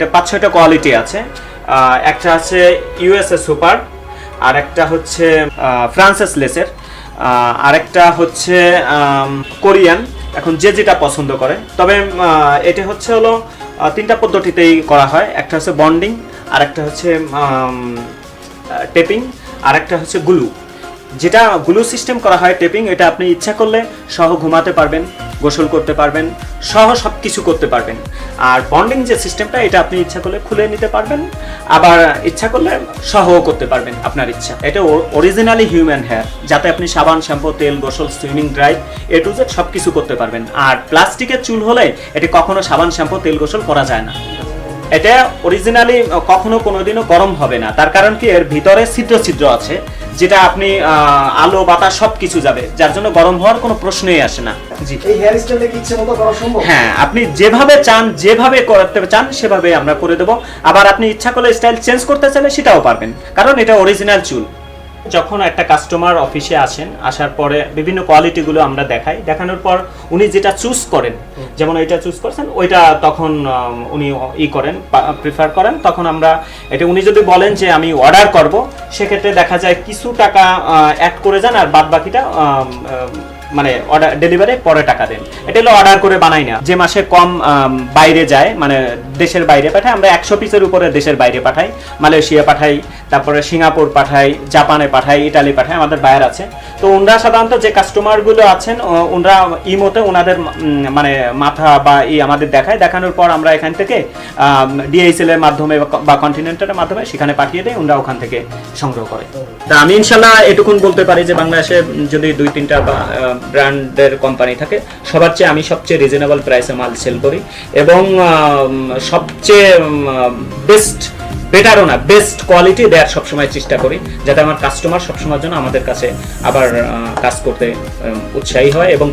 এটা পাঁচ, ছয়টা কোয়ালিটি আছে। একটা আছে ইউএসএ সুপার, আর একটা হচ্ছে ফ্রান্সেস লেসের। আরেকটা হচ্ছে কোরিয়ান, এখন যে যেটা পছন্দ করে। তবে এটা হচ্ছে হলো তিনটা পদ্ধতিতেই করা হয়। একটা হচ্ছে বন্ডিং, আর একটা হচ্ছে টেপিং, আর একটা হচ্ছে গ্লু। যেটা গ্লু সিস্টেম করা হয় টেপিং এটা আপনি ইচ্ছা করলে সহ ঘুমাতে পারবেন, গোসল করতে পারবেন, সহ সব কিছু করতে পারবেন। আর বন্ডিং যে সিস্টেমটা এটা আপনি ইচ্ছা করলে খুলে নিতে পারবেন, আবার ইচ্ছা করলে সহও করতে পারবেন, আপনার ইচ্ছা। এটা অরিজিনালি হিউম্যান হেয়ার যাতে আপনি সাবান, শ্যাম্পু, তেল, গোসল swimming dry A to Z সব কিছু করতে পারবেন। আর প্লাস্টিকের চুল হলে এটি কখনো সাবান, শ্যাম্পু, তেল, গোসল করা যায় না। এটা অরিজিনালি কখনো কোনোদিনও গরম হবে না। তার কারণ কি? এর ভিতরে ছিদ্র ছিদ্র আছে। যেটা আপনি আহ, আলো বাতাস সব কিছু যাবে। যার জন্য গরম হওয়ার কোনো প্রশ্নই আসে না। জি। এই হেয়ার স্টাইলটা কি ইচ্ছে মতো করা সম্ভব? হ্যাঁ আপনি যেভাবে চান যেভাবে করতে চান সেভাবে আমরা করে দেব। আবার আপনি ইচ্ছা করলে স্টাইল চেঞ্জ করতে চাইলে সেটাও পারবেন। কারণ এটা অরিজিনাল চুল। যখন একটা কাস্টমার অফিসে আসেন আসার পরে বিভিন্ন কোয়ালিটিগুলো আমরা দেখাই। দেখানোর পর উনি যেটা চুজ করেন যেমন ওইটা চুজ করছেন ওইটা তখন উনি ই করেন প্রিফার করেন। তখন আমরা এটা উনি যদি বলেন যে আমি অর্ডার করব সেক্ষেত্রে দেখা যায় কিছু টাকা অ্যাড করে যান আর বাদ বাকিটা মানে অর্ডার ডেলিভারি পরে টাকা দেন। এটা হলো অর্ডার করে বানাই না যে মাসে কম বাইরে যায় মানে দেশের বাইরে পাঠাই আমরা একশো পিসের উপরে দেশের বাইরে পাঠাই। মালয়েশিয়া পাঠাই, তারপরে সিঙ্গাপুর পাঠাই, জাপানে পাঠাই, ইটালি পাঠাই, আমাদের বাইরে আছে। তো ওনারা সাধারণত যে কাস্টমারগুলো আছেন ওনারা ইমোতে ওনাদের মানে মাথা বা ই আমাদের দেখায়। দেখানোর পর আমরা এখান থেকে ডিএসএল এর মাধ্যমে বা- বা কন্টিনেন্টালের মাধ্যমে সেখানে পাঠিয়ে দেয় ওনারা ওখান থেকে সংগ্রহ করে। তা আমি ইনশাল্লাহ এটুকুন বলতে পারি যে বাংলাদেশে যদি দুই তিনটা ব্র্যান্ডের কোম্পানি থাকে, সবার চেয়ে আমি সবচেয়ে রিজনেবল প্রাইসে মাল সেল করি এবং সবচেয়ে বেস্ট বেটারও না বেস্ট কোয়ালিটি দেওয়ার সবসময় চেষ্টা করি, যাতে আমার কাস্টমার সবসময়ের জন্য আমাদের কাছে আবার কাজ করতে উৎসাহী হয় এবং